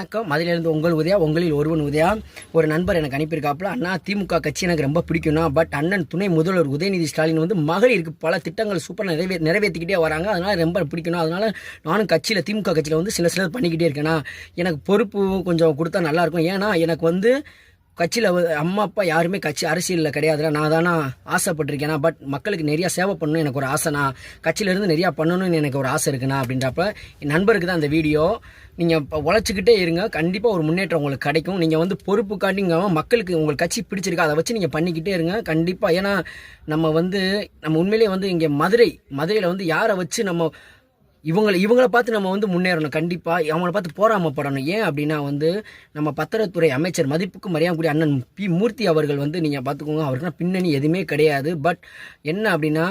வணக்கம். அதிலிருந்து உங்கள் உதயா உங்களில் ஒருவன் உதயா. ஒரு நண்பர் எனக்கு அனுப்பியிருக்காப்புல அண்ணா திமுக கட்சி எனக்கு ரொம்ப பிடிக்கும்னா பட் அண்ணன் துணை முதல்வர் உதயநிதி ஸ்டாலின் வந்து மகளிருக்கு பல திட்டங்கள் சூப்பராக நிறைவே நிறைவேற்றிக்கிட்டே வராங்க. அதனால் ரொம்ப பிடிக்கணும் அதனால நானும் கட்சியில் திமுக கட்சியில் வந்து சில சிலர் பண்ணிக்கிட்டே இருக்கேன்னா எனக்கு பொறுப்பு கொஞ்சம் கொடுத்தா நல்லாயிருக்கும் ஏன்னா எனக்கு வந்து கட்சியில் அம்மா அப்பா யாருமே கட்சி அரசியலில் கிடையாதுல. நான் தானே ஆசைப்பட்டிருக்கேனா? பட் மக்களுக்கு நிறையா சேவை பண்ணணும் எனக்கு ஒரு ஆசைனா கட்சியிலேருந்து நிறையா பண்ணணும்னு எனக்கு ஒரு ஆசை இருக்குண்ணா அப்படின்றப்ப என் நண்பருக்கு தான் அந்த வீடியோ. நீங்கள் இப்போ உழைச்சிக்கிட்டே இருங்க. கண்டிப்பாக ஒரு முன்னேற்றம் உங்களுக்கு கிடைக்கும். நீங்கள் வந்து பொறுப்பு காட்டிங்க மக்களுக்கு உங்களுக்கு கட்சி பிடிச்சிருக்கா. அதை வச்சு நீங்கள் பண்ணிக்கிட்டே இருங்க. கண்டிப்பாக ஏன்னா நம்ம வந்து நம்ம உண்மையிலேயே வந்து இங்கே மதுரை மதுரையில் வந்து யாரை வச்சு நம்ம இவங்களை இவங்களை பார்த்து நம்ம வந்து முன்னேறணும். கண்டிப்பாக அவங்கள பார்த்து போராமப்படணும் ஏன் அப்படின்னா வந்து நம்ம பத்திரத்துறை அமைச்சர் மதிப்புக்கு மரியாதைக்குரிய அண்ணன் பி. மூர்த்தி அவர்கள் வந்து நீங்கள் பார்த்துக்கோங்க அவருக்குனா பின்னணி எதுவுமே கிடையாது. பட் என்ன அப்படின்னா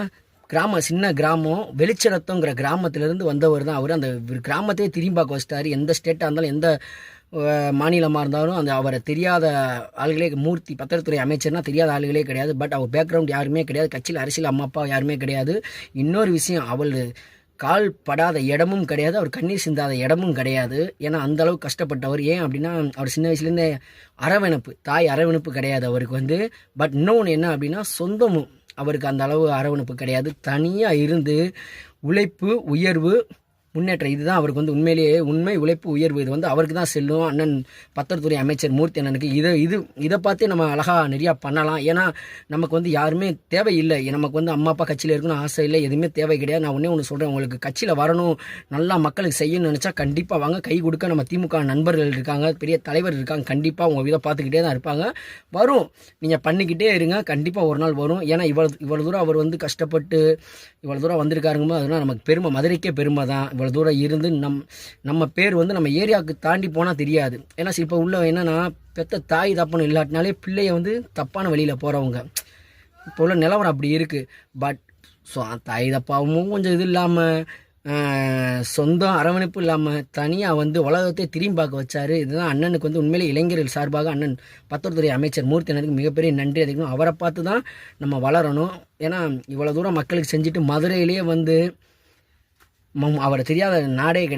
கிராமம் சின்ன கிராமம் வெளிச்சரத்தங்கிற கிராமத்திலேருந்து வந்தவர் தான் அவர். அந்த கிராமத்தையே திரும்பி பார்க்க எந்த ஸ்டேட்டாக இருந்தாலும் எந்த மாநிலமாக இருந்தாலும் அந்த அவரை தெரியாத ஆளுகளே மூர்த்தி பத்திரத்துறை அமைச்சர்னா தெரியாத ஆளுகளே கிடையாது. பட் அவர் பேக்ரவுண்ட் யாருமே கிடையாது. கட்சியில் அரசியல் அம்மா அப்பா யாருமே கிடையாது. இன்னொரு விஷயம் அவள் கால் படாத இடமும் கிடையாது அவர் கண்ணீர் சிந்தாத இடமும் கிடையாது. ஏன்னா அந்த அளவுக்கு கஷ்டப்பட்டவர். ஏன் அப்படின்னா அவர் சின்ன வயசுலேருந்தே அரவணைப்பு தாய் அரவணைப்பு கிடையாது அவருக்கு வந்து. பட் இன்னொன்று என்ன அப்படின்னா சொந்தமும் அவருக்கு அந்த அளவு அரவணைப்பு கிடையாது. தனியாக இருந்து உழைப்பு உயர்வு முன்னேற்றம் இதுதான் அவருக்கு வந்து உண்மையிலேயே உண்மை உழைப்பு உயர்வு. இது வந்து அவருக்கு தான் செல்லும். அண்ணன் பத்திரத்துறை அமைச்சர் மூர்த்தி அண்ணனுக்கு இதை இது இதை பார்த்தே நம்ம அழகாக நிறையா பண்ணலாம். ஏன்னா நமக்கு வந்து யாருமே தேவையில்லை. நமக்கு வந்து அம்மா அப்பா கட்சியில் இருக்கணும் ஆசை இல்லை. எதுவுமே தேவை கிடையாது. நான் ஒன்றே ஒன்று சொல்கிறேன் உங்களுக்கு கட்சியில் வரணும். நல்லா மக்களுக்கு செய்யணும்னு நினச்சா கண்டிப்பாக வாங்க. கை கொடுக்க நம்ம திமுக நண்பர்கள் இருக்காங்க. பெரிய தலைவர் இருக்காங்க. கண்டிப்பாக உங்கள் இதை பார்த்துக்கிட்டே தான் இருப்பாங்க. வரும். நீங்கள் பண்ணிக்கிட்டே இருங்க. கண்டிப்பாக ஒரு நாள் வரும். ஏன்னா இவ்வளோ இவ்வளோ தூரம் அவர் வந்து கஷ்டப்பட்டு இவ்வளோ தூரம் வந்திருக்காருங்கும்போது அதனால் நமக்கு பெருமை. மதுரைக்கே பெருமை தான் இவ்வளோ தூரம் இருந்து நம் நம்ம பேர் வந்து நம்ம ஏரியாவுக்கு தாண்டி போனால் தெரியாது. ஏன்னா இப்போ உள்ள என்னென்னா பெத்த தாய் தப்பனும் இல்லாட்டினாலே பிள்ளைய வந்து தப்பான வழியில் போகிறவங்க இப்போ உள்ள நிலவரம் அப்படி இருக்குது பட் ஸோ தாய் தப்பாவும் கொஞ்சம் இது இல்லாமல் சொந்தம் அரவணைப்பு இல்லாமல் தனியாக வந்து உலகத்தை திரும்பி பார்க்க வச்சார். இதுதான் அண்ணனுக்கு வந்து உண்மையிலே இளைஞர்கள் சார்பாக அண்ணன் பத்திரத்துறை அமைச்சர் மூர்த்தி மிகப்பெரிய நன்றி. அதிகம் அவரை பார்த்து தான் நம்ம வளரணும். ஏன்னா இவ்வளோ தூரம் மக்களுக்கு செஞ்சுட்டு மதுரையிலேயே வந்து அவரை தெரியாத நாடே கிடையாது.